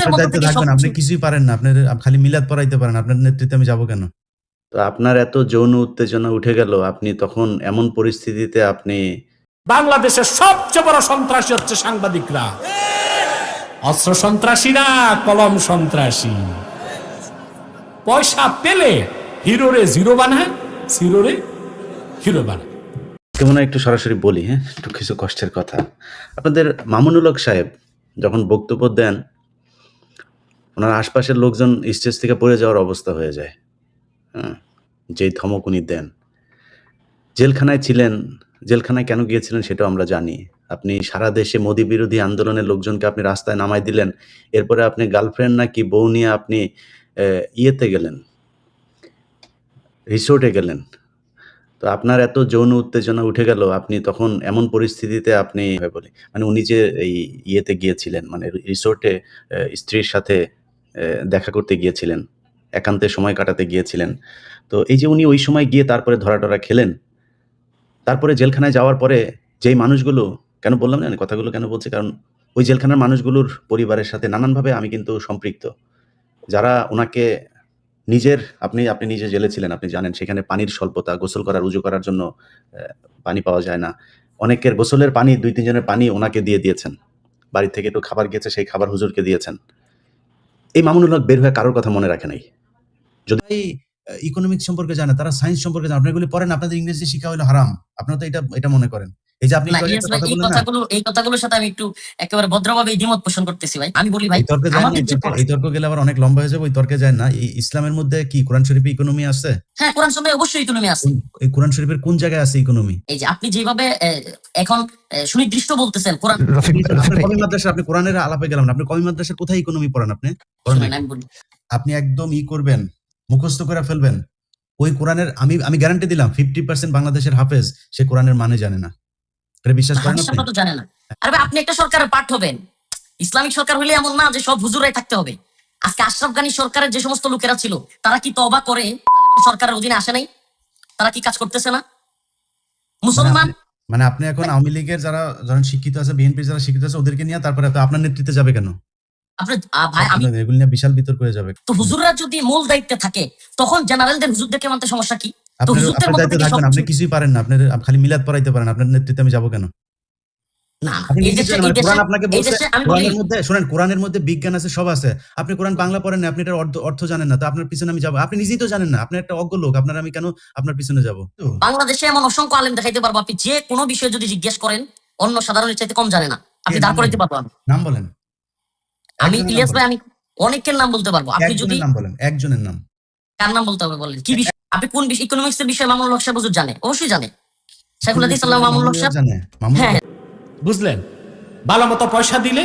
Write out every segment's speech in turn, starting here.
আপনার দায়িত্বে থেকে থাকবেন আপনি কিছুই পারেন না আপনার খালি মিলাদ পড়াইতে পারেন আপনার নেতৃত্বে আমি যাব কেন? তো আপনার এত যৌন উত্তেজনা উঠে গেল আপনি তখন এমন পরিস্থিতিতে আপনি বাংলাদেশের সবচেয়ে বড় সন্ত্রাসী হচ্ছে সাংবাদিকরা। অস্ত্র সন্ত্রাসী না কলম সন্ত্রাসী। পয়সা পেলে হিরোরে জিরো বানায় জিরোরে হিরো বানায়। কেমন একটু সরাসরি বলি হ্যাঁ? একটু কিছু কষ্টের কথা। আপনাদের মামুনুল হক সাহেব যখন বক্তব্য দেন ওনার আশপাশের লোকজন স্টেজ থেকে পড়ে যাওয়ার অবস্থা হয়ে যায়। হ্যাঁ যেই ধমক উনি দেন। জেলখানায় ছিলেন, জেলখানায় কেন গিয়েছিলেন সেটাও আমরা জানি। আপনি সারা দেশে মোদী বিরোধী আন্দোলনের লোকজনকে আপনি রাস্তায় নামাই দিলেন, এরপরে আপনি গার্লফ্রেন্ড নাকি বউ নিয়ে আপনি ইয়েতে গেলেন, রিসোর্টে গেলেন। তো আপনার এত যৌন উত্তেজনা উঠে গেল, আপনি তখন এমন পরিস্থিতিতে আপনি বলি মানে উনি যে এই ইয়েতে গিয়েছিলেন মানে রিসোর্টে স্ত্রীর সাথে দেখা করতে গিয়েছিলেন, একান্তে সময় কাটাতে গিয়েছিলেন। তো এই যে উনি ওই সময় গিয়ে তারপরে ধরা টরা খেলেন, তারপরে জেলখানায় যাওয়ার পরে যেই মানুষগুলো, কেন বললাম না, কথাগুলো কেন বলছি? কারণ ওই জেলখানার মানুষগুলোর পরিবারের সাথে নানানভাবে আমি কিন্তু সম্পৃক্ত। যারা ওনাকে নিজের, আপনি আপনি নিজে জেলে ছিলেন, আপনি জানেন, সেখানে পানির স্বল্পতা, গোসল করার, উজু করার জন্য পানি পাওয়া যায় না। অনেকের গোসলের পানি, দুই, তিনজনের পানি ওনাকে দিয়ে দিয়েছেন। বাড়ি থেকে একটু খাবার গিয়েছে, সেই খাবার হুজুরকে দিয়েছেন। এই মামুনুল হক বের হয়ে কারোর কথা মনে রাখে নাই। যদি ইকোনমিক্স সম্পর্কে জানে, তারা সায়েন্স সম্পর্কে জানে। আপনার এগুলি পড়েন, আপনাদের ইংরেজি শিক্ষা হলো হারাম। আপনারা তো এটা এটা মনে করেন। এই যে আপনি না একটু আগে ইলিয়াস একটা ভাই কথা এই বললেন না? কথাগুলো এই কথাগুলোর সাথে আমি একটু একেবারে ভদ্রভাবে দ্বিমত পোষণ করতেছি ভাই। আমি বলি ভাই তর্কে যায় না এই যে তর্কে- এই তর্ক গেলে আবার অনেক লম্বা হয়ে যাবে ওই তর্কে যায় না। ইসলামের মধ্যে কি কোরআন শরীফে ইকোনমি আছে? হ্যাঁ কোরআন অবশ্যই ইকোনমি আছে। এই কোরআন শরীফের কোন জায়গায় আছে ইকোনমি এই যে আপনি যেভাবে এখন সুনির্দিষ্ট বলতেছেন কোরআন আপনি কমি মাদ্রাসা আপনি কোরআনের আলাপে গেলাম না। আপনি কমি মাদ্রাসা কোথায় ইকোনমি পড়ান আপনি? শুনেন, আমি বলি আপনি একদম ই করবেন মুখস্থ করে ফেলবেন। ওই কোরআনের আমি আমি গ্যারান্টি দিলাম ফিফটি পার্সেন্ট বাংলাদেশের হাফেজ সে কোরআনের মানে জানে না। এটা বিশ্বাস করেন আপনি? তো জানে না। আরে আপনি একটা সরকারের পাঠ হবেন। ইসলামিক সরকার হলে এমন না যে সব হুজুরাই থাকতে হবে। আজকে আশরাফ গানী সরকারের যে সমস্ত লোকেরা ছিল তারা কি তবা করে? সরকারের অধীনে আসে নাই? তারা কি কাজ করতেছে না? মুসলমান? মানে আপনি এখন আওয়ামী লীগের যারা যারা শিক্ষিত আছে বিএনপির যারা শিক্ষিত আছে ওদেরকে নিয়ে তারপরে আপনার নেতৃত্বে যাবে কেন? বিশাল বিতর্ক হয়ে যাবে। তো হুজুররা যদি মূল দায়িত্বে থাকে তখন জেনারেলদের হুজুরদেরকে মানতে সমস্যা কি? আপনি কিছুই পারেন না আপনার খালি মিলাদ পড়াইতে পারেন আপনার নেতৃত্বে আমি যাব কেন? মানে কোরআনের মধ্যে বিজ্ঞান আছে সব আছে। আপনি কোরআন বাংলা পড়েন না আপনি এটার অর্থ জানেন না তো আপনার পিছনে আমি যাব। আপনি নিজেই তো জানেন না আপনি একটা অজ্ঞ লোক আপনার আমি কেন আপনার পিছনে যাব? বাংলাদেশে এমন অসংখ্য আলেম দেখাইতে পারব আপনি যে কোনো বিষয়ে যদি জিজ্ঞেস করেন অন্য সাধারণের চাইতে কম জানে না। আপনি দাঁড় নাম করাইতে বলেন? পারব আমি। নাম বলেন। আমি ইলিয়াস ভাই আমি অনেকের নাম বলতে পারব। আপনি যদি নাম বলেন একজনের নাম। কার নাম বলতে হবে বলেন? কি বিষয়? আপনি কোন ইকোনমিক্স এর বিষয়ে মামুনুল হক সাহেব জানে? অবশ্যই জানে। শেখুল হাদিস আল্লাহ মামুনুল হক সাহেব? হ্যাঁ বুঝলেন? ভালো মতো পয়সা দিলে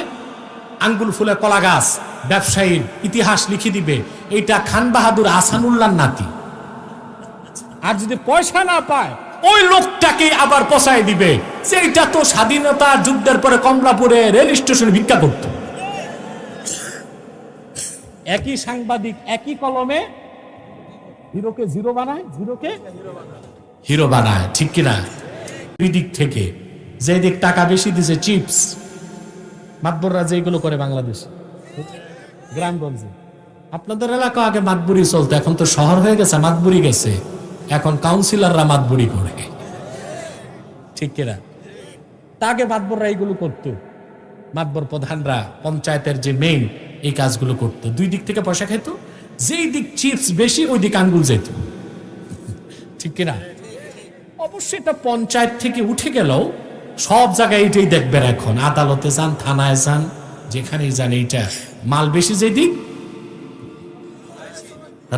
আঙ্গুল ফুলে কলা গাছ ব্যবসায়ীর ইতিহাস লিখে দিবে। এইটা খান বাহাদুর আসানুল্লাহ নাতি। আর যদি পয়সা না পায় ওই লোকটাকে আবার পচাই দিবে। সেইটা তো স্বাধীনতা যুদ্ধের পরে কমলাপুরে রেল স্টেশনে ভিক্ষা করত। একই সাংবাদিক একই কলমে হিরোকে জিরো বানায় জিরোকে হিরো বানায় ঠিক কিনা? দুই দিক থেকে। যে দিক টাকা বেশি দিছে চিপস মাতবররা যেগুলো করে বাংলাদেশ। গ্রামগঞ্জে। আপনাদের এলাকা আগে মাতবুরি চলতো এখন তো শহর হয়ে গেছে মাতবুরি গেছে। এখন কাউন্সিলররা মাতবুরি করে। ঠিক কিনা? তা আগে মাতবররা এইগুলো করতো। মাতবর প্রধানরা পঞ্চায়েতের যে মেইন এই কাজগুলো করতো। দুই দিক থেকে পয়সা খেত যেই দিক চিপস বেশি, ওই দিক আঙ্গুল যেত ঠিক কিনা? অবশ্যই এটা পঞ্চায়েত থেকে উঠে গেলেও সব জায়গায় এটাই দেখবেন এখন। আদালতে যান, থানায় যান, যেখানেই যান, এইটা মাল বেশি যে দিক,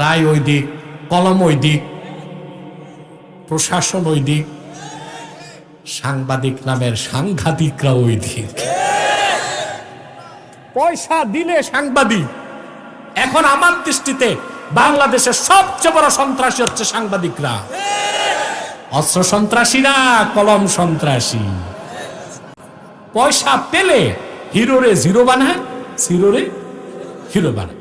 রায় ওই দিক, কলম ওই দিক, প্রশাসন ওই দিক, সাংবাদিক নামের সাংঘাতিকরা ওই দিক। পয়সা দিলে সাংবাদিক। এখন আমার দৃষ্টিতে বাংলাদেশের সবচেয়ে বড় সন্ত্রাসী হচ্ছে সাংবাদিকরা। অস্ত্র সন্ত্রাসী না কলম সন্ত্রাসী। পয়সা পেলে হিরোরে জিরো বানায়, সিরোরে হিরো বানায়।